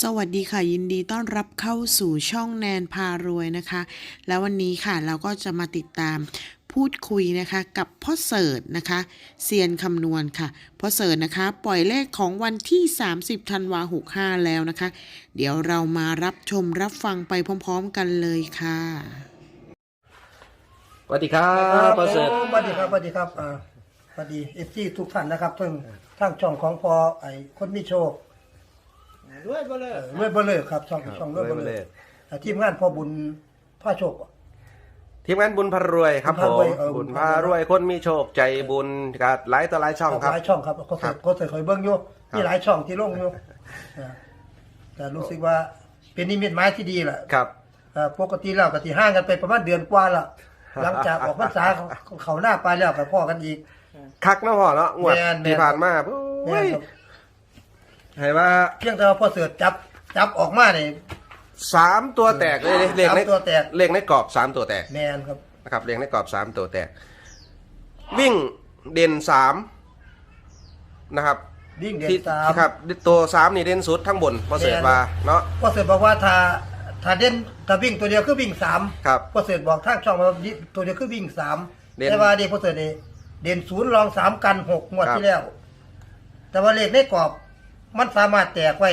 สวัสดีค่ะยินดีต้อนรับเข้าสู่ช่องแนนพารวยนะคะ แล้ววันนี้ค่ะเราก็จะมาติดตามพูดคุยนะคะกับพ่อเสิร์ชนะคะเซียนคำนวณค่ะพ่อเสิร์ชนะคะ ปล่อยเลขของวันที่ 30ธันวา65แล้วนะคะ เดี๋ยวเรามารับชมรับฟังไปพร้อมๆกันเลยค่ะสวัสดีครับประเสริฐสวัสดีครับสวัสดีครับอ่าสวัสดีเอฟซีทุกท่านนะครับทั้งทั้งช่องของพอไอ้คนมีโชค ด้วยบ่เลยเออรวยเบลเลอร์ครับช่องช่องรวยเบลเลอร์อ่าทีมงานพอบุญพ่อโชคทีมงานบุญพารวยครับบุผญมพารวยเออบุญพารวยคนมีโชคใจบุญกับหลายต่อหลายช่องครับหลายช่องครับเขาครัเสิบเขาเสิร์ฟคอยเบิ้งอยู่ครับมีหลายช่องที่ลงอยู่อ่าแต่รู้สึกว่าเป็นนิมิตหมายที่ดีแหละครับอ่าปกติเราก็ที่ห่างกันไปประมาณเดือนกว่าละหลังจากออกพรรษาเขาเขาหน้าไปแล้วกับพ่อกันอีกคักเนาะพ่อเนาะงวดแม่นที่ผ่านมา ให้ว่าเพียงแต่ว่าพอเสิร์ฟจับจับออกมาเนี่ยสามตัวแตกเลยเลขในสามตัวแตกเลขในกรอบสามตัวแตกแมนครับนะครับเลขในกรอบสามตัวแตก วิ่งเด่นสามนะครับวิ่งเดือนที่สามครับ ตัวสามนี่เด่นสุดทั้งบนประเสริฐว่าเนาะพ่อเสด็จบอกว่าถ้าถ้าเด่นถ้าวิ่งตัวเดียวคือวิ่งสามครับพ่อเสด็จบอกทางช่องมาว่าตัวเดียวคือวิ่งสามเด่นแต่ว่าเด็กพ่อเสด็จนี่เด่นศูนย์รองสามกันหกงวดครับที่แล้ว แต่ว่าเลขในกรอบ มันสามารถแตกไว้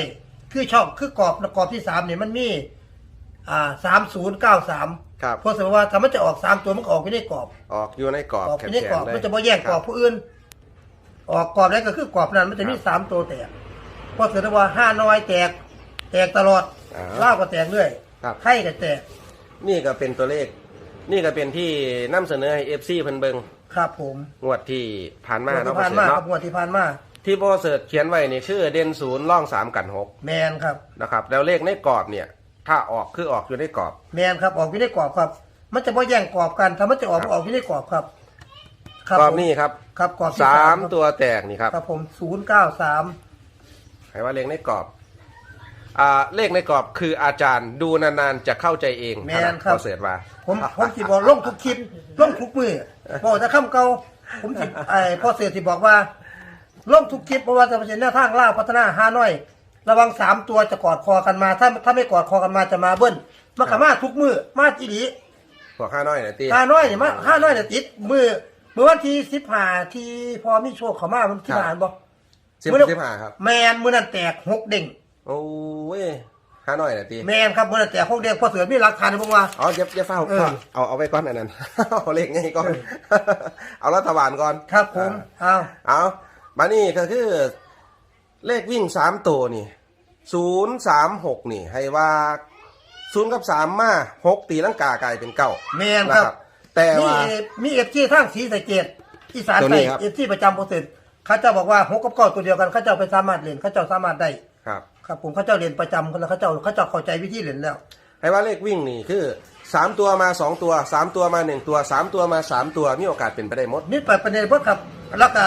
คือช่องคือกรอบกรอบที่สามเนี่ยมันมีอ่าสามศูนย์เก้าสามครับพ่อเสด็จบอกว่าถ้ามันจะออกสามตัวมันก็ออกไปในกรอบ ออกอยู่ในกรอบออกแขไปในกรอบนๆเลยมันจะบ่แย่งกรอบผู้อื่น ออกกรอบนั้นก็คือกรอบนั้น มันจะมีครับสามตัวแตกเพราะเสด็จว่าห้าน้อยแตก แตกตลอดอ่าเล่าวก็แตกเรื่อยครับ ไข่ก็แตกนี่ก็เป็นตัวเลข นี่ก็เป็นที่นำเสนอให้เอฟซีเพิ่นเบิงครับผมงวดที่ผ่านมาที่เนาะผ่านมาเนาะครับงวดที่ผ่านมา ที่พ่อเสิร์ชเขียนไว้นี่ชื่อเด่นศูนย์ล่องสามกันหกแมนครับ นะครับ แล้วเลขในกรอบเนี่ย ถ้าออกคือออกอยู่ในกรอบ แมนครับออกอยู่ในกรอบครับ มันจะบ่แย่งกรอบกันถ้ามันจะออกครับออกอยู่ในกรอบครับกรอบผมนี่ครับครับกรอบที่สามครับตัวแตกนี่ครับครับผมศูนย์เก้าสามให้ว่าเลขในกรอบอ่าเลขในกรอบคืออาจารย์ดูนานๆจะเข้าใจเองแมนครับพ่อเสิร์ชว่า ผมผมสิบอกลงทุกคลิปลงทุกมือบอกจะคำเก่าผมสิไอ้พ่อเสือที่บอกว่า ลงทุกคลิปเพราะว่าจะเป็นแนวทางล่าวพัฒนาห้าน้อย ระวังสามตัวจะกอดคอกันมา ถ้าถ้าไม่กอดคอกันมาจะมาเบิ้ลมาขมาทุกมือมาจีดีพวกข้าน้อยหน่อยตีห้าน้อยเนี่ยมาห้าน้อยเนี่ยติดมือเมื่อวันที่สิบห้าที่พอมีโชคเขามามันที่ครับผ่านบอกสิบสิบห้าครับแมนมือนั่นแตกหกเด้งโอ้ยข้าน้อยหน่อยตีแมนครับมือนั่นแตกหกเด้งพ่อเสือมีหลักฐานบอกว่าอ๋อเย็บเย็บเฝ้าเออเอาเอาไว้ก้อนอันนั้นเอาเลขไงก่อนเอารัฐบาลก่อนครับผมเอาเอา มานี่ก็คือ เลขวิ่งสามตัวนี่ศูนย์สามหกนี่ ให้ว่าศูนย์กับสามมาหกตีลังกากลายเป็นเก้าแมนนะครับแต่มีว่า มีเอฟซีทางสีสะเกดอีสานตัวใต้นี้ครับ เอฟซีประจำโปรเซสเขาเจ้าบอกว่าหกกับเก้าตัวเดียวกันเขาเจ้าไปสามารถเล่นเขาเจ้าสามารถได้ครับ ครับผมเขาเจ้าเรียนประจำคนแล้วเขาเจ้าเขาเจ้าเข้าใจวิธีเล่นแล้ว ให้ว่าเลขวิ่งนี่คือสามตัวมาสองตัวสามตัวมาหนึ่งตัวสามตัวมาสามตัวมีโอกาสเป็นไปได้หมด นี่เปิดประเด็นเพื่อครับแล้วก็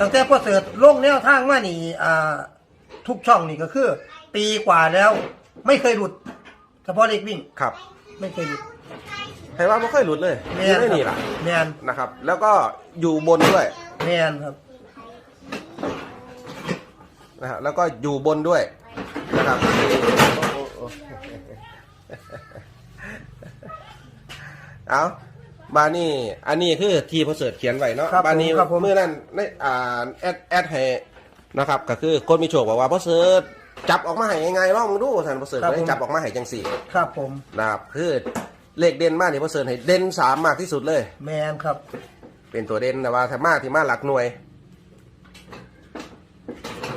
ตั้งแต่พ่อเสิร์ตลงแนวทางมานี่อ่าทุกช่องนี่ก็คือ ปีกว่าแล้ว ไม่เคยหลุดเฉพาะเลขวิ่ง ครับไม่เคยหลุดให้ว่าไม่ค่อยหลุดเลยแมอยู่นไม่นี่ล่ะแมนนะครับ แล้วก็อยู่บนด้วยแมนครับนะฮะแล้วก็อยู่บนด้วยนะครับเอา บานี่อันนี้คือที่พอเสิร์ชเขียนไว้เนาะครับบานี้ผมครับผม เมื่อนั้นในอ่าแอดแอดให้นะครับ ก็คือคนมีโชคบอกว่าพอเสิร์ชจับออกมาให้ยังไงลองดูท่านพอเสิร์ชก็ได้จับออกมาให้จังสี่ครับผม นะครับคือเลขเด่นมากที่พอเสิร์ชให้เด่นสามมากที่สุดเลย แมนครับ เป็นตัวเด่นแต่ว่าถ้ามาที่มาหลักหน่วย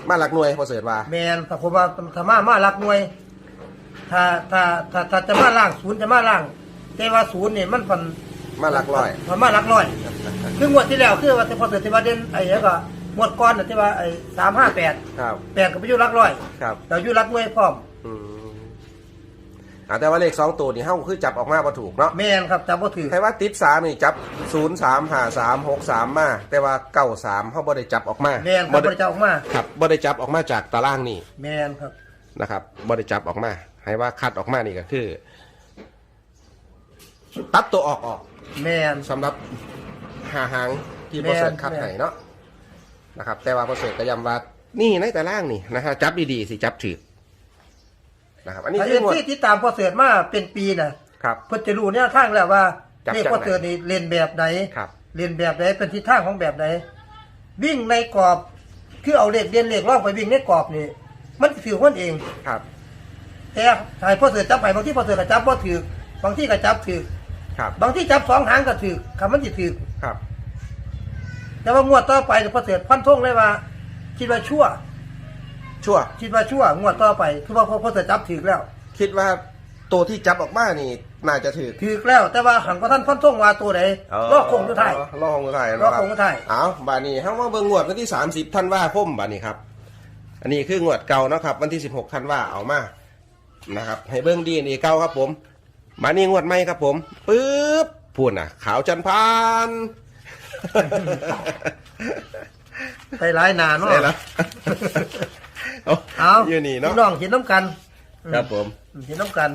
มาหลักหน่วยพอเสิร์ชว่าแมนครับผมว่าถ้ามามารักหน่วย ถ้าถ้าถ้าถ้าจะมาล่างศูนย์จะมาล่าง แต่ว่าศูนย์เนี่ยมันพัน มาหลักร้อย มันมารักร้อย คืองวดที่แล้วคือว่าแต่พอเกิดที่ว่าเด่นไอ้แล้วก็งวดก้อนน่ะที่ว่าไอ้สามห้าแปดครับ แปดก็ไปอยู่รักร้อยครับ เราอยู่รักหน่วยพร้อมอืมอ่าแต่ว่าเลขสองตัวนี่เฮ้าคือจับออกมาพอถูกเนาะแมนครับจำว่าถือ ใครว่าติดสามนี่จับศูนย์สามห้าสามหกสามมา แต่ว่าเก้าสามเขาบ่ได้จับออกมาแมนครับบริจาคออกมา ครับบ่ได้จับออกมาจากตารางนี่ แมนครับ นะครับบ่ได้จับออกมา ให้ว่าคัดออกมานี่ก็คือ ตัดตัวออกออก แมนสำหรับหาหางที่แม่โปรนเซสคัดแม่น ให้เนาะนะครับ แต่ว่าโปรเซสก็ย้ำว่านี่ในตารางนี่นะฮะจับดีๆสิจับถือนะครับ อันนี้ถ้าคืเอ็อนงวดที่ติดตามพอเสือมาเป็นปีน่ะครับ เพิ่นจะรู้แนวทางแล้วว่าจับเลขจากพอเสือนี่เรียนแบบไหนครับ เรียนแบบไหนเป็นทิศทางของแบบไหนวิ่งในกรอบคือเอาเลขเรียนเลขล่องไปวิ่งในกรอบนี่มันถือคนเอง ครับ แต่ถ้าให้พอเสือจับไปบางที่พอเสือก็จับบ่ถือบางที่ก็จับถือ ครับบางที่จับสองหางก็ถือคำมันสิถือครับ แต่ว่างวดต่อไปพอเสือพันธงเลยว่า คิดว่าชั่ว ชั่ว คิดว่าชั่ว งวดต่อไป คือว่าพอพอเสือจับถือแล้ว คิดว่าตัวที่จับออกมานี่น่าจะถือถือแล้ว แต่ว่าหังก็ท่านพันธงว่าตัวไหนรอบคงสุดท้ายรอบคงสุดท้ายรอบคงสุดท้ายเอาบานี้ห้าว่าเบิ่งงวดวันที่30ธันวาคมบานี้ครับ อันนี้คืองวดเก่าเนาะครับ วันที่16ธันวาเอามานะครับ ให้เบิ่งดีนี่เก่าครับผม บานี้งวดใหม่ครับผมปึ๊บพูดน่ะ ขาวจันพานไปหลายหนาเนาะใช่แล้วเอาเอาอยู่นี่เนาะพี่น้องเห็นน้ำกันครับผม เห็นน้ำกัน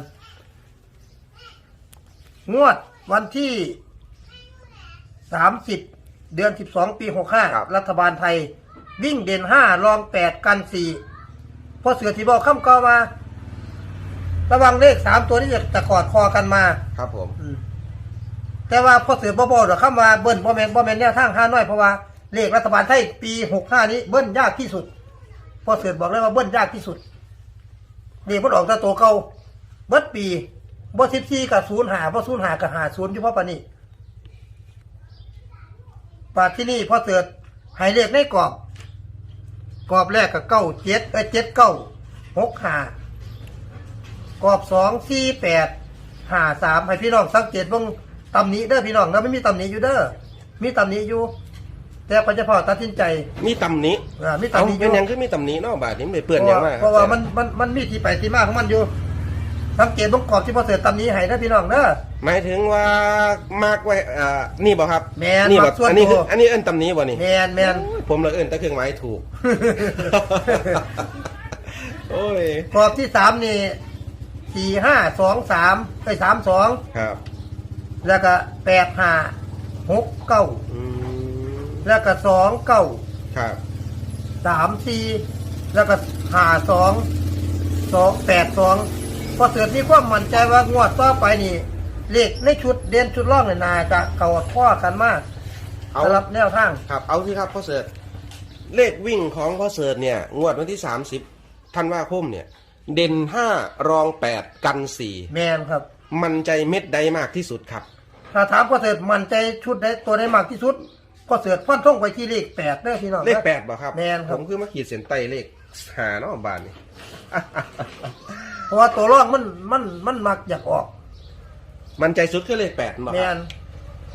งวดวันที่สามสิบเดือนสิบสองปีหกห้ารัฐบาลไทย วิ่งเด่นห้ารองแปดกันสี่พอเสือที่บอกคำกอมา ระวังเลขสามตัวนี้จะตะกอดคอกันมา ครับผม อืมแต่ว่าพอเสือบ่บอกหรอกคำว่าเบิ้ลบ่แมนบ่แมนแนวทางห้าน้อยเพราะว่าเลขรัฐบาลไทยปีหกห้านี้เบิ้ลยากที่สุดพอเสือบอกเลยว่าเบิ้ลยากที่สุดเลขมันออกแต่ตัวเก่าเบิ้ลปีบ่สิบสี่กับศูนย์หาบ่ศูนย์หากับหาศูนย์อยู่เพราะปานนี้ปาดที่นี่พอเสือใหายเลขในกรอบกรอบแรกกับเก้าเจ็ดเอ้ยเจ็ดเก้าหกห้า กรอบสองสี่แปดห้าสามให้พี่น้องสังเกตเบิ่งตำหนิเด้อพี่น้องนะไม่มีตำหนิอยู่เด้อมีตำหนิอยู่ แต่พอจะพอตัดสินใจมีตำหนิอ่ามีเอาตำหนิอเป็นยู่หยังคือมีตำหนิเนาะบาดนี้ไม่เปื้อนเพหยังราะว่ามากเพราะว่ามันมันมันมีที่ไปที่มาของมันอยู่ สังเกตเบิ่งกรอบที่พอเสือตำหนิให้นะพี่น้องเด้อ หมายถึงว่ามากไว้อ่านี่บ่ครับแม่นนี่บ่มักส่วนอันนี้คือตัว อันนี้เอิ้นตำหนิบ่นี่แมนแมน โอ้ยผมเลยเอิ้นแต่เครื่องหมายถูก โอ้ย กรอบที่สามนี่ สี่ห้าสองสามไปสามสองครับแล้วก็แปดห้าหกเก้าอืมแล้วก็สองเก้าครับสามสี่แล้วก็ห้าสองสองแปดสองพอเสือมีความมั่นใจว่างวดต่อไปนี่เลขในชุดเด่นชุดร่องเนี่ยนาจะเก่าข้อกันมากเอาสำหรับแนวทาง ครับเอาที่ครับพ่อเสิร์ชเลขวิ่งของพ่อเสิร์ชเนี่ย งวดวันที่ 30ธันวาคมเนี่ย เด่น5รอง8กันแมนครับ4มันใจเม็ดใดมากที่สุดครับ ถ้าถามพอเสือมั่นใจชุดใดตัวใดมากที่สุดพอเสือฟันท่งไปที่เลขแปดเด้อพี่น้องเลขนะ8บ่ครับแม่นครับผมคือมาขีดเส้นใต้เลขหาเนาะบานนี่เพราะว่าตัวร่องมันมันมันมักอยากออก มันใจสุดคือเลข8บ่แมครับน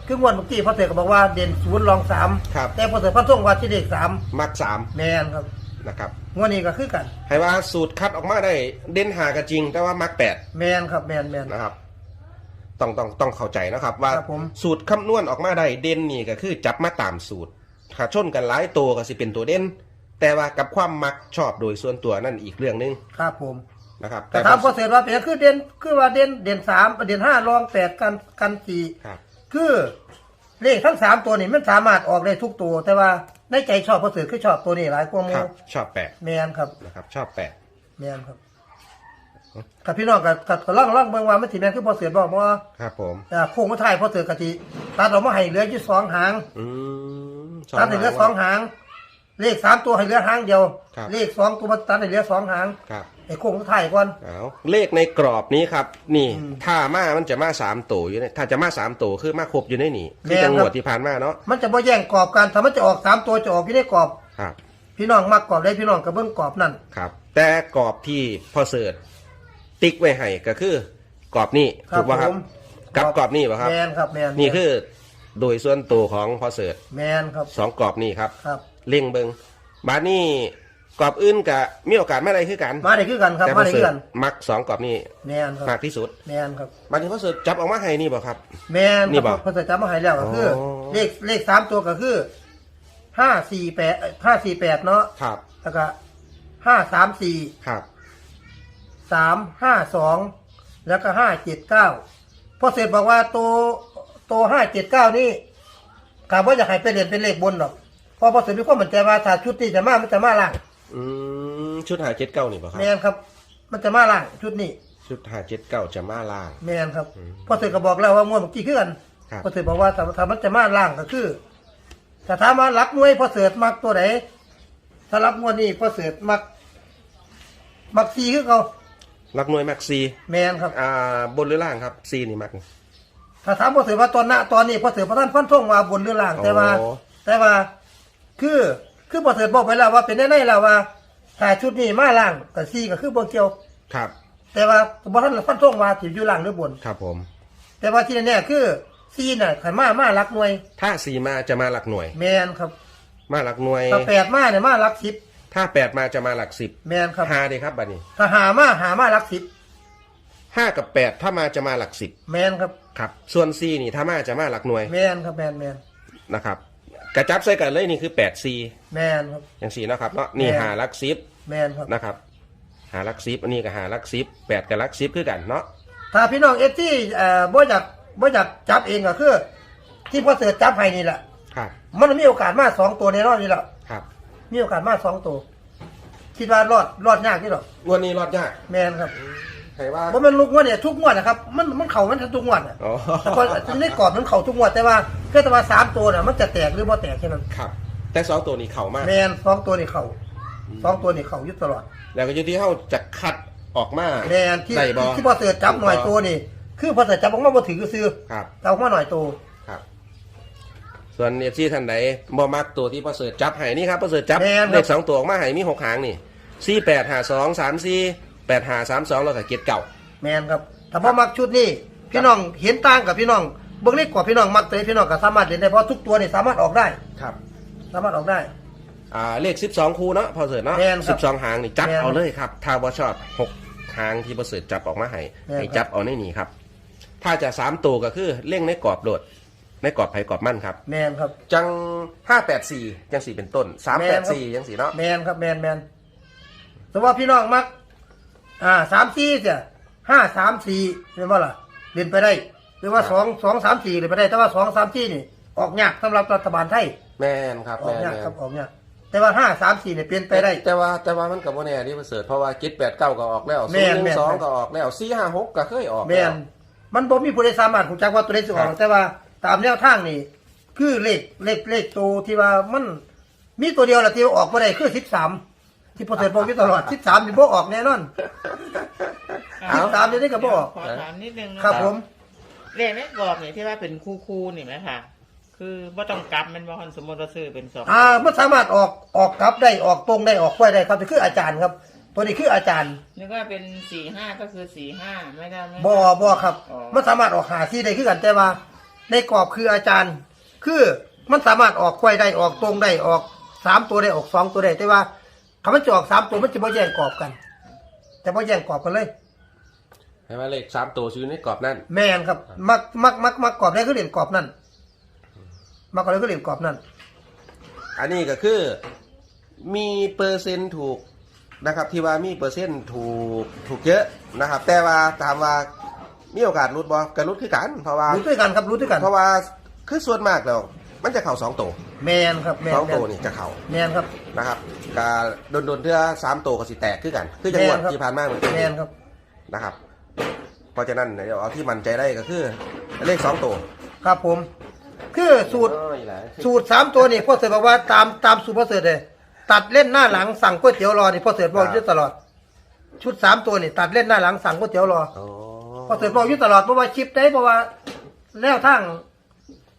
คืองวดเมื่อกี้พอเสือก็บอกว่าเด่นศูนย์รองสามครับแต่พอเสือฟันท่งว่าที่เลขสามมักแมนครับ3นะครับ งวดนี้ก็คือกัน ให้ว่าสูตรคัดออกมาได้เด่นหาก็จริง แต่ว่ามัก8แมนครับแมนแมน นะครับ ต้องต้องต้องเข้าใจนะครับ ว่าครับผม สูตรคำนวณออกมาได้เด่นนี่ก็คือจับมาตามสูตรขาชนกันหลายตัวก็สิเป็นตัวเด่นแต่ว่ากับความมักชอบโดยส่วนตัวนั่นอีกเรื่องหนึงครับผม นะครับแต่ถามพอเสร็จว่าเป็นคือเด่นคือว่าเด่นเด่นสามเด่นห้ารองแปดกันกันสี่ครับ คือเลขทั้งสามตัวนี่มันสามารถออกได้ทุกตัว แต่ว่า ในใจชอบพอเสือคือชอบตัวนี้หลายกว่าหมูครับ ชอบแปดแมนครับนะครับ ชอบแปดแมนครับกับพี่น้องกับกับกับล่องล่องเบิ่งว่ามันสิแมนคือพอเสือบอกว่าครับ ผมอ่าโค้งก็ไทายพอเสือกะทิตัดออกมาให้เหลืออยู่สองหางอืมตัดให้เหลือสองหาง เลขสามตัวให้เหลือหางเดียว ครับ เลขสองตัวมันตัดให้เหลือสองหางครับไอ้โค้งก็ไทายก่อน เอาเลขในกรอบนี้ครับ นี่ อืมถ้ามามันจะมาสามตัวอยู่ในถ้าจะมาสามตัวคือมาครบอยู่ในนี่คือแม่นจังหครับ วดที่ผ่านมาเนาะมันจะบ่แย่งกรอบกันถ้ามันจะออกสามตัวจะออกอยู่ในกรอบ ครับ พี่น้องมักกรอบได้พี่น้องกับเบิ้งกรอบนั่นครับ แต่กรอบที่พอเสิร์ชติ๊กไว้ให้ก็คือกรอบนี้ถูกป่ะครับผมกับกรอบนี้ป่ะครับ แมนครับแมนนี่คือโดยส่วนตัวของพอเสิร์ชแมนครับสองกรอบนี้ครับ ครับ เล่งเบิงบาดนี้กรอบอื่นกับมีโอกาสไม่ได้คือกันมาได้คือกันครับแต่พมาอได้เสิคือร์กัชนมักสองกรอบนี้แมนครับมากที่สุดแมนครับบาดนี้พอเสิร์ชจับออกมาให้นี่บ่ครับ แมนนี่บ่พอจะจำมาให้แล้วก็คืออ๋อเลขเลขสามตัวก็คือห้าสี่แปดห้าสี่แปดเนาะครับ แล้วก็ห้าสามสี่ครับสามห้าสองแล้วก็ห้าเจ็ดเก้าพอเสร็จบอกว่าตัวตัวห้าเจ็ดเก้านี่กาว่าอยากให้ไปเรียนเป็นเลขบนหรอกเพราะพอเสร็จมีความมั่นใจว่าถ้าชุดที่จะมามันจะมาล่างอืมชุดหาเจ็ดเก้านี่บ่ครับ แมนครับ มันจะมาล่างชุดนี้ชุดหาเจ็ดเก้าจะมาล่าง แมนครับพอเสร็จก็บอกแล้วว่างวดเมื่อกี้คือกันครับ พอเสร็จบอกว่าถ้าถ้ามันจะมาล่างก็คือแต่ถามว่ารักมวยพอเสร็จมักตัวไหนถ้ารับงวดนี้พอเสร็จมัก มักซีคือเขาลักหน่วยมักซีแมนครับ อ่าบนหรือล่างครับซีนี่มัก ถ้าถามพอเสร็จว่าตอนหน้าตอนนี้พอเสร็จพระท่านฟันธงมาบนหรือล่างแต่ว่า โอ้ แต่ว่า คือคือพอเสร็จบอกไปแล้วว่าเป็นแน่ๆแล้วว่าถ้าชุดนี้มาล่างกับซีก็คือบนเกี่ยว ครับ แต่ว่าพระท่านฟันธงมาถิอยู่ล่างหรือบน ครับผม แต่ว่าที่แน่ๆคือซีน่ะขันมามารักหน่วย ถ้าซีมาจะมาหลักหน่วย แมนครับมาหลักหน่วย ถ้าแปดมาเนี่ยมารักสิบถ้าแปดมาจะมาหลักสิบแมนครับหาเลยครับบัดนี้ ถ้าหามาหามารักสิบห้ากับแปดถ้ามาจะมาหลักสิบแมนครับ ครับ ส่วนซีนี่ถ้ามาจะมาหลักหน่วย แมนครับแมนแมนนะครับ กระจับใส่กันเลยนี่คือแปดซีแมนครับ อย่างสี่นะครับเนาะนี่แม่น หาหลักสิบแมนครับ นะครับ หาหลักสิบอันนี้ก็หาหลักสิบแปดกับหลักสิบคือกันเนาะถ้าพี่น้องเอฟที่เอ่อบ่อยากบ่อยากจับเองก็คือ ที่พ่อเสือจับให้นี่แหละครับมันมีโอกาสมาสองตัวในรอบนี้แหละครับมีโอกาสมาสองตัว คิดว่ารอดรอดยากที่หรอกงวดนี้รอดยากแมนครับ ใครว่าเพราะมันลุกงวดเนี่ยทุกงวดนะครับ มันมันเข่ามันทุกงวดอะอ๋อแต่พอในกรอบมันเข่าทุกงวดแต่ว่าแค่แต่ว่าสามตัวน่ะมันจะแตกหรือบ่แตกแค่นั้นครับ แต่สองตัวนี้เข่ามากแมนสองตัวนี่เข่าสองตัวนี่เข่าอยุดตลอด แล้วก็อยู่ที่เขาจะคัดออกมาแมนที่ได้บอที่พอเสือจับหน่อยตัวนี่คือพอเสือจับออกมาบ่ถือก็ซื้อครับจับออกมาหน่อยตัวครับส่วนเอฟซีท่านไหนบ่มักตัวที่ประเสริฐจับให้นี่ครับประเสริฐจับแม่นครับเลขสองตัวออกมาให้มีหกหางนี่สี่แปดหาสองสามสี่ แปดหาสามสองแล้วก็เกียรเก่า แมนครับถ้าพ่อมักชุดนี้พี่น้องเห็นต่างกับพี่น้องเบื้องเล็กกว่าพี่น้องมักเตยพี่น้องก็สามารถเล่นได้เพราะทุกตัวนี่สามารถออกได้ ครับ สามารถออกได้ อ่าเลขสิบสองคูเนาะพอเสริฐเนาะแม่นครัสิบบสองหางนี่จับแม่นเอาเลยครับถ้าว่าชอบหกหางที่ประเสริฐจับออกมาให้แม่นให้จับเอาในนี่ครับ ถ้าจะสามตัวก็คือเล่งในกรอบโดดในกรอบไผ่กรอบมั่นครับ แมนครับ จังห้าแปดสี่จังสี่เป็นต้นสามแม่แปนดครับ สี่จังสี่เนาะ แมนครับแมนแมนแต่ว่าพี่น้องมัก อ่าสามสี่เสียห้าสามสี่เป็นว่าล่ะเล่นไปได้หรือว่าสองสองสามสี่เล่นไปได้ แต่ว่าสองสามสี่นี่ ออกยากสำหรับรัฐบาลไทยแม่นครับออกแม่นยากแม่นครับออกยากแต่ว่าห้าสามสี่เนี่ยเปลี่ยนไปได้ แต่ว่าแต่ว่ามันกับโมแน่ที่ประเสริฐเพราะว่าจิตแปดเก้าก็ออกแล้วแม่ศูนนย์หแม่นึ่นงสองแม่นก็ออกแล้วสี่ห้าหกก็เคยออกแมแล้วนมันบ่มีผู้ใดสามารถรู้จักว่าตัวเลขสิออครักบแต่ว่าตามแนวทางนี่คือเลขเลขเลขตัวที่ว่ามันมีตัวเดียวแหละที่ออกมาได้คือสิบสาม ที่พอเสร็จบอกอยู่ตลอดสิบสามนี่บ่ออกแน่นอนเอ้าสิบสามนี่ได้กับบ่ออกขอถามนิดนึงนะครับผมเลขในกรอบเนี่ยที่ว่าเป็นคู่คู่ๆนี่ไหมคะคือว่าต้องกลับแมันว่าคนสมมติเราซื้อเป็นสองอ่ามันสามารถออกออกกลับได้ออกตรงได้ออกไว้ได้ครับนี่คืออาจารย์ครับ ตัวนี้คืออาจารย์นึกว่าเป็นสี่ห้าก็คือสี่ห้าไม่ได้ไม่ได้บ่บ่ครับอ๋อมันสามารถออกหาที่ได้คือกันแต่ว่า ในกรอบคืออาจารย์ คือมันสามารถออกไว้ได้ออกตรงได้ออกสามตัวได้ออกสองตัวได้แต่ว่า คำมันจะออกสามตัวมันจะบ่แย่งกรอบกันจะบ่แย่งกรอบกันเลยใช่ไหมเลขสามตัวซื้อในกรอบนั่นแม่นครับ มักมักมักมักกรอบได้คือเหรียญกรอบนั่นมักกรอบได้คือเหรียญกรอบนั่นอันนี้ก็คือมีเปอร์เซ็นต์ถูกนะครับ ที่ว่ามีเปอร์เซ็นต์ถูกถูกเยอะนะครับ แต่ว่าถามว่ามีโอกาสรุดบ่ก็รุดคือกันเพราะว่ารู้ด้วยกันครับรู้ด้วยกัน เพราะว่าคือส่วนมากแล้วมันจะเข่าสองตัวแมนครับแมนสองแมตัวนนี่จะเข่าแมนครับนะครับ กาโดนโดนๆเทื่อสามตัวก็สิแตกคือกัน คือจังหวัดแม่นครับ ที่ผ่านมาเหมือนกันแมนครับ นะครับ เพราะฉะนั้นเดี๋ยวเอาที่มั่นใจได้ก็คือเลขสองตัวครับผม คือสูตรโอ้ยหลายสูตรสามตัวนี่พ่อเสือบอกว่าตามตามสูตรพ่อเสือเลย ตัดเล่นหน้าหลังสั่งก๋วยเตี๋ยวรอนี่พ่อเสือบอกอยู่ตลอด ชุดสามตัวนี่ตัดเล่นหน้าหลังสั่งก๋วยเตี๋ยวรอโอ้พ่อเสือบอกอยู่ตลอดเพราะว่าชิปได้เพราะว่าแนวทาง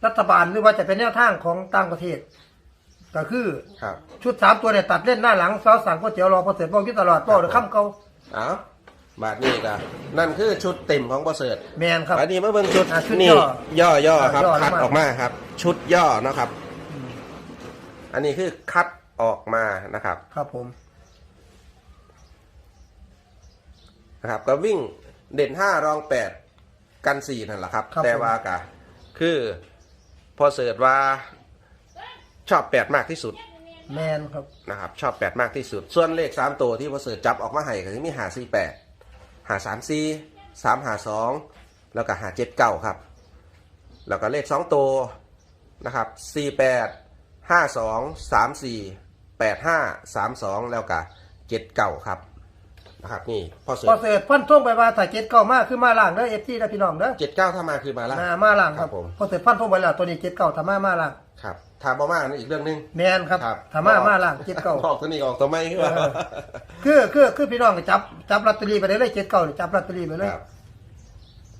รัฐบาลหรือว่าจะเป็นแนวทางของต่างประเทศ ก็คือ ครับ ชุดสามตัวเนี่ยตัดเล่นหน้าหลังซอสั่งก๋วยเตี๋ยวรอพ่อเสือบอกอยู่ตลอดบอกเดี๋ยวข้ามเก่าเอาบาทนี้ก็นั่นคือชุดเต็มของประเสริฐแมนครับ อันนี้มาเบิ่งชุดอะชุดนี่ย่อย่อย่อครับ ย่อคัดลงมา ออกมาครับ ชุดย่อนะครับ อันนี้คือคัดออกมานะครับ ครับผม นะครับก็วิ่งเด่นห้ารองแปดกันสี่นั่นแหละครับ ครับแต่ว่ากะคือพอเสิร์ชว่า ชอบแปดมากที่สุดแมนครับนะครับชอบแปดมากที่สุด ส่วนเลขสามตัวที่พอเสิร์ชจับออกมาให้ก็จะมีหาสี่แปดหาสามสี่สามหาสองแล้วก็หาเจ็ดเก้าครับ แล้วก็เลขสองตัวนะครับสี่แปดห้าสองสามสี่แปดห้าสามสองแล้วก็เจ็ดเก้าครับนะครับนี่พอเสืพอเสร็จฟันท่งไปว่าถ้าเจ็ดเก้ามาคือมาล่างเด้อเอฟซีนะพี่น้องเด้อเจ็ดเก้าถ้ามาคือมาละมามาล่างครับผมพอเสร็จฟันท่งไปแล้วตัวนี้เจ็ดเก้าถ้ามามาล่าง ครับถ้าบ่มานั่นอีกเรื่องหนึง แมนครับครับถ้ามามาล่างเจ็ดเก้า ออกตัวนี้ออกตัวไม่คือว่าคือคือคือพี่น้องก็จับจับลอตเตอรี่ไปเลยเจ็ดเก้าจับลอตเตอรี่ไปเลย ครับ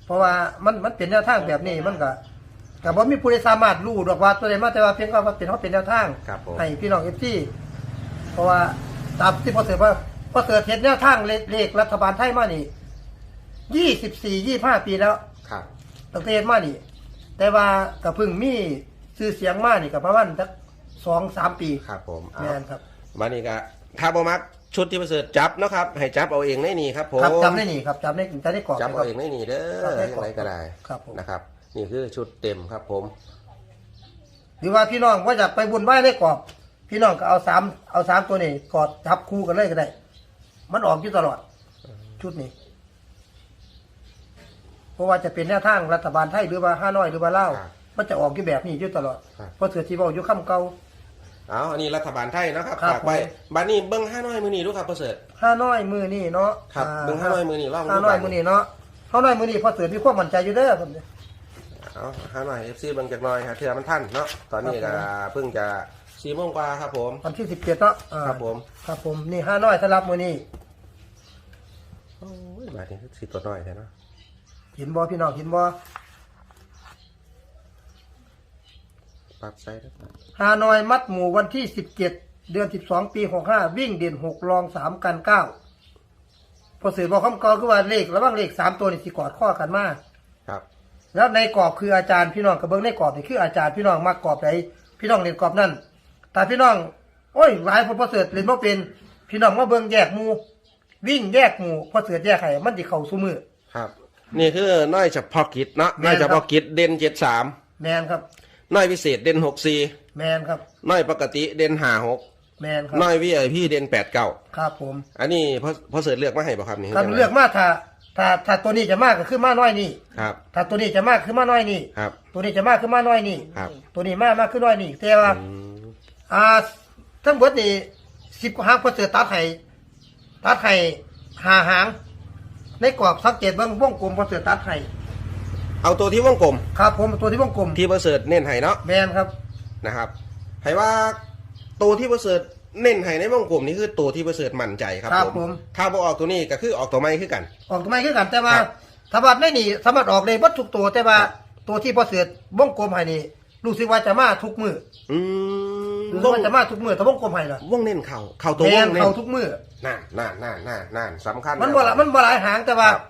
เพราะว่ามันมันเป็นแนวทางแบบนี้มันก็กับว่ามีผู้ใดสามารถรู้ดอกว่าตัวใดมาแต่ว่าเพียงก็ว่าเป็นเขาเป็นแนวทางครับผม ให้พี่น้องเอฟซีเพราะว่าตามที่พอเสือว่าพอเสือเห็นแนวทางเลขเลขรัฐบาลไทยมานี่ยี่สิบสี่ยี่ห้าปีแล้วครับตั้งแต่เฮ็ดมานี่ แต่ว่าก็เพิ่งมี ชื่อเสียงมานี่กับประมาณสักสองสามปีครับผมเอาแม่นครับมานี่ก็ถ้าบ่มักชุดที่ประเสริฐจับเนาะครับ ให้จับเอาเองในนี่ครับผม ครับจำได้นี่ครับจำได้จำได้กรอบจับนะคเอารับเองในนี่เด้ครัอบได้ยังกรอบไงก็ได้ครับผมนะครับ นี่คือชุดเต็มครับผม หรือว่าพี่น้องว่าอยากไปบุญไหว้ได้กรอบ พี่น้องก็เอาสามเอาสามตัวนี้กอดจับคู่กันเลยก็ได้ มันออกอยู่ตลอด ชุดนี้เพราะว่าจะเป็นแนวทางรัฐบาลไทยหรือว่าห้าน้อยหรือว่าเล่าวครับ มันจะออกอยู่แบบนี้อยู่ตลอดครับ เพราะเสือที่บอกอยู่ข้ามเก่า เอาอันนี้รัฐบาลไทยนะครับครับ ฝากไปบานี่เบิ้งห้าน้อยมือนี่ดูครับประเสริฐ ห้าน้อยมือนี่เนาะครับเบิ่งห้าน้อยมื้อนี้ลองดูห้าน้อยบ้าง มือนี่เนาะห้าน้อยมือนี่พอเสือมีความมั่นใจอยู่เด้อผมเนี่ย เอาห้าน้อยเอฟซีเบิ้งจากหน้อยฮะเทื่อมันท่านเนาะตอนนี้ครัก็บผม เพิ่งจะสี่โมงกว่าครับผม วันที่สิบเจ็ดเนาะอ่าครับผม ครับผมนี่ห้าน้อยสำหรับมือนี่โอ้ยบาทนี้คือสี่ตัวน้อยแท้เนาะเห็นบ่พี่น้องเห็นบ่ ปรับไซส์ได้ปะฮานอยมัดหมู่วันที่สิบเจ็ดเดือนสิบสองปีหกห้าวิ่งเด่นหกรองสามกันเก้าพอสื่อบอกคำกอคือว่าเลขระหว่างเลขสามตัวนี่สิกอดข้อกันมาก ครับแล้วในกรอบคืออาจารย์พี่น้องกระเบื้องในกรอบนี่คืออาจารย์พี่น้องมากกรอบไหนพี่น้องเรียนกรอบนั่นแต่พี่น้อง โอ้ยหลายคนพอเสือเรียนว่าเป็น พี่น้องมาเบิ่งแยกหมู่วิ่งแยกหมู่พอเสือแยกไห้มันสิเข้าสู่มือ ครับ นี่คือน้อยเฉพาะกิจเนาะแม่น้อยนครับเฉพาะกิจเด่นเจ็ดสามแมนครับ น้อยพิเศษเด่นหกสี่แมนครับน้อยปกติเด่นห้าหกแมนครับน้อยวีไอพีเด่นแปดเก้าครับผม อันนี้พอพอเสิร์ชเลือกมาให้บ่ครับนี่ถ้าเลือกมาถ้าถ้าถ้าตัวนี้จะมากก็คือมาน้อยนี่ครับถ้าตัวนี้จะมากคือมาน้อยนี่ครับ ตัวนี้จะมากขึ้นมาน้อยนี่ครับ ตัวนี้มากมากขึ้นน้อยนี่แต่ว่าอืมอ่าทั้งหมดนี่สิบกว่าหางพอเสือตัดไห้ตัดไห้หาหางในกรอบสังเกตเบื้องวงกลมพอเสือตัดไห้ เอาตัวที่วงกลม ครับผมตัวที่วงกลมที่ประเสริฐเน้นให้เนาะแมนครับนะครับให้ว่าตัวที่ประเสริฐเน้นให้ในวงกลมนี่คือตัวที่ประเสริฐมั่นใจครับครับผมผมถ้าบ่ออกตัวนี้ก็คือออกตัวไม่คือกัน ออกทำไมคือกันแต่ว่าครับสามารถไม่หนีสามารถออกเลยวัตถุกตัวแต่ว่าครับตัวที่พอเสือวงกลมไห้นี่รู้สึกว่าจะมาทุกมืออืมรู้สึกว่าจะมาทุกมือแต่วงกลมไห้ล่ะวงเน้นเข่าเข่าตัวแมวนงเน้นเขาทุกมือนั่นนั่นนั่นนั่นนั่นสำคัญมันบ่ละมันบ่หลายหางแต่ว่าครับ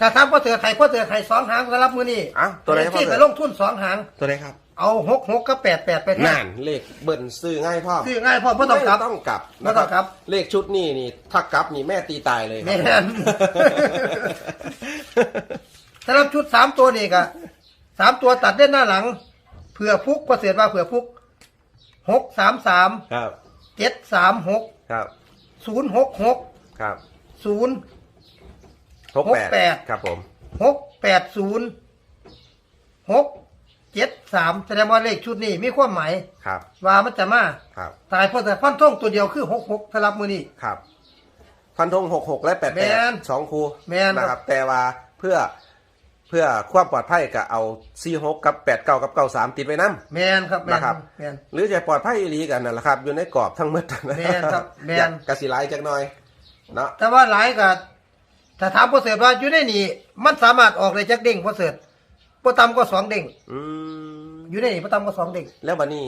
ถ้าทำพ่อเสือไข่พ่อเสือไข่สองหางสำหรับมือนี่เอ้าตัวไหนพ่อที่เสืไปอ ลงทุนสองหาง ตัวไหนครับเอาหกหกกับแปดแปดไปแทนั่นเลขเบิ่นซื้อง่ายพ่อซื้อง่ายพ่อพ่อต้องกลับ ไม่ต้องกลับไม่ต้องกลับ เลขชุดนี้นี่ถ้ากลับนี่แม่ตีตายเลยครัแม่นสำหรับชุดสามตัวนี่ก็สามตัวตัดเล่นหน้าหลังเผื่อฟุกพ่อเสือว่าเผื่อฟุกหกสามสามครับเจ็ดสามหกครับศูนย์หกหกครับศูนย์ หกหกแปแปดดครับผมหกแปดศูนย์หกเจ็ดสามแสดงว่าเลขชุดนี้มีความหมายครับ ว่ามันจะมาครับตายเพราะแต่ฟันท่องตัวเดียวคือหกหกสำหรับมือนี้ครับฟันธงหกหกและแปดแม่แปดนสองคูแม่นนะคครัรับบแต่ว่าเพื่อเพื่อความปลอดภัยก็เอาซีหกกับแปดเก้ากับเก้าสามติดไว้น้แมนครับแมนนะครับแมนำหรือจะปลอดภัยอีหลีกันนั่นแหละครับ อยู่ในกรอบทั้งหมดนะแม่นครับแม่นอยากกระสีไลายจักหน่อยเนาะแต่ว่าหลายก็ ถ้าถามพ่อเสิร์ตว่าอยู่ในนี่มันสามารถออกเลยจากเด้งพ่อเสิร์ตพ่ต่ำก็สองเด้งอืมอยู่ในนี่พ่ต่ำก็สองเด้งแล้วบันนี้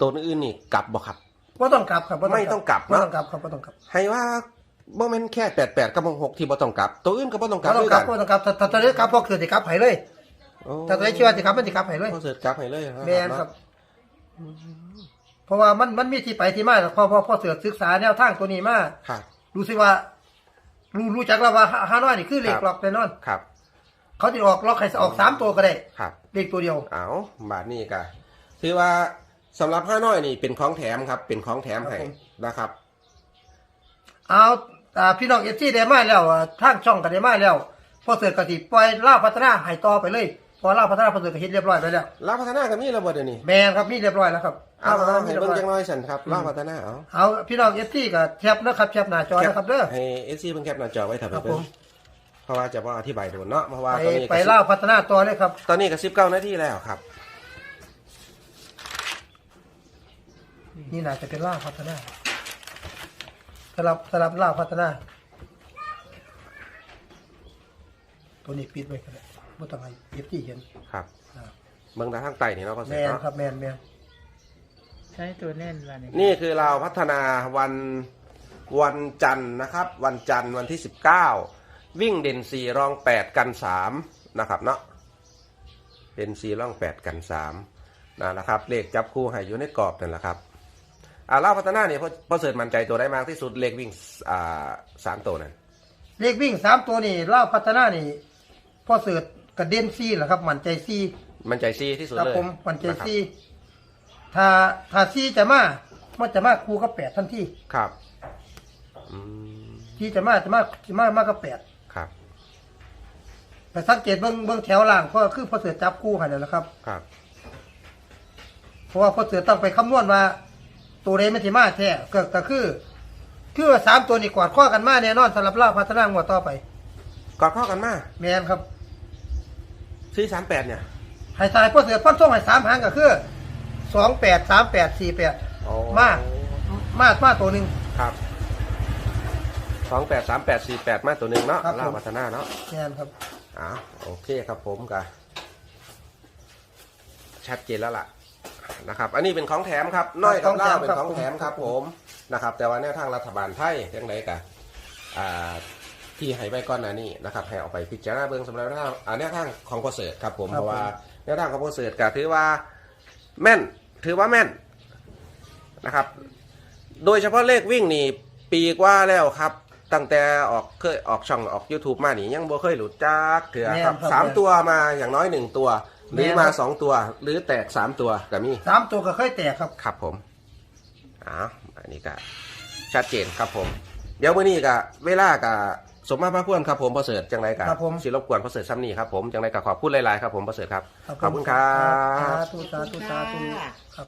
ตัวอื่นนี่กลับบ่ครับ พ่ต้องกลับครับบ่ไม่ต้องกลับไม่เนอะต้องกลับครับพ่ต้องกลับให้ว่าบ่แม่นแค่แปดแปดกับหกที่บ่ต้องกลับ ตัวอื่นก็บ่ต้องกลับ่บต้องด้วยกลักับนพ่ต้องกลับถ้าถ้าตอนนี้กลับพ่อเกิดสิกลับไห้เลย โอ้ถ้าตอนนี้เชื่อว่าสิกลับมันสิกลับไห้เลยพอเสร็จกลับให้เลยนะแม่นครับ เพราะว่ามันมันมีที่ไปที่มาพอพอพอเสือกศึกษาแนวทางตัวนี้มาครับ รู้สึกว่า รู้รู้จักแล้วว่าฮานอยนี่คือเลขครับ ล็อกแน่นอน ครับ เขาจะออกล็อกใครออกสามตัวก็ได้ครับ เลขตัวเดียว เอาบาทนี้ก็ถือว่าสำหรับห้าน้อยนี่เป็นของแถมครับ เป็นของแถมให้ครับผม นะครับ เอาอ่าพี่น้องเอฟซีได้มาแล้วอ่าทางช่องก็ได้มาแล้วพอเสือกกติปล่อยล่าพัฒนาให้ต่อไปเลย พอล่าพัฒนาพอเสือกก็เฮ็ดเรียบร้อยไปแล้วรับพัฒนากันนี่ระเบิดเดี๋ยวนี้แมนครับนี่เรียบร้อยแล้วครับ เอาลาวพัฒเอานามีให้เบิ่งร้อยจังน้อยสันครับเล่าพัฒนาเอาเอาพี่น้องเอฟซีกับแคปนะครับแคปหน้าจอนะครับเด้อให้เอซีเพิ่งแคปหน้าจอไว้เถอะครับเพิ่ผมเพราะว่าจะว่าอธิบายโดนเนาะเพราะว่าตอนนี้ไปเล่าพัฒนาตัวเลยครับ ตอนนี้ก็สิบเก้านาทีแล้วครับ นี่น่าจะเป็นเล่าพัฒนาสำหรับสำหรับเล่าพัฒนา ตัวนี้ปิดไว้กันเลยไม่ต้องให้เอฟซีเห็นครับเมืองทางใต้นี่เนาะก็เสแมร็จนเนครับแมนแมน ใช้ตัวแน่นมาเนี่ยนี่คือเราพัฒนาวันวันจันทร์นะครับ วันจันทร์วันที่สิบเก้าวิ่งเด่นสี่รองแปดกันสามนะครับเนาะเด่นสี่รองแปดกันสามนั่นแหละครับ เลขจับคู่ให้อยู่ในกรอบนั่นแหละครับอ่าเล่าพัฒนาเนี่ยพอพอเสริฐมั่นใจตัวได้มากที่สุดเลขวิ่งอ่าสามตัวนั่นเลขวิ่งสามตัวนี่เล่าวพัฒนานี่พ่อเสือกกระเด็นซี่แหละครับ มันใจซี่ มั่นใจซีที่สุดครับเลยผม มันใจนะครับ ซี่ ถ้าถ้าซี่จะมามันจะมาคู่กับแปดทันทีครับอืมซี่จะมาจะมาจะมามากกับแปดครับแต่สังเกตเบื้องเบื้องแถวล่างก็คือพ่อเสือจับคู่ให้แล้วนะครับ ครับ เพราะว่าพ่อเสือต้องไปคำนวณว่า ตัวเรไม่ถิมาแท้ก็ก็คือ คือว่าสามตัวนี้กอดข้อกันมาแน่นอนสำหรับล่าพัฒนางวดต่อไป กอดข้อกันมาแมนครับ ซีสามแปดเนี่ย ไฮไซพ่อเสือพ่นส่งให้สามหางก็คือ สองแปดสามแปดสี่แปด อ๋อมามามาตัวหนึ่ง ครับสองแปดสามแปดสี่แปดมาตัวหนึ่งเนาะครับผมล่าพัฒนาเนาะแมนครับ อ่าโอเคครับผมกะชัดเจนแล้วล่ะนะครับ อันนี้เป็นของแถมครับ น้อยกับเล่าเป็นของแถมครับผม นะครับ แต่ว่าแนวทางรัฐบาลไทยยังไงกะอ่าที่ให้ไว้ก่อนหน้านี้นะครับให้เอาไปพิจารณาเบื้องสำหรับแนวทางอ่าแนวทางของประเสริฐครับผมเพราะว่าแนวทางของประเสริฐก็ถือว่าแม่น ถือว่าแม่นนะครับ โดยเฉพาะเลขวิ่งนี่ปีกว่าแล้วครับ ตั้งแต่ออกเคยออกช่องออก YouTube มานี่ยังบ่เคยหลุดจากเถื่อครับแม่นครับ สามแม่นตัวมาอย่างน้อยหนึ่งตัว หรือแม่นมาครับสองตัว หรือแตกสามตัวก็มี สามตัวก็เคยแตกครับ ครับผมอ้าวอันนี้ก็ชัดเจนครับผม เดี๋ยวมื้อนี้ก็เวลาก็ สมมาพระควรครับผมประเสริฐจังไรกับครับผมสิรบกวนประเสริฐซ้ำนี่ครับผมจังไรกับขอบพูดหลายๆครับผมประเสริฐครับครับผมขอบคุณครับสาธุสาธุสาธุครับ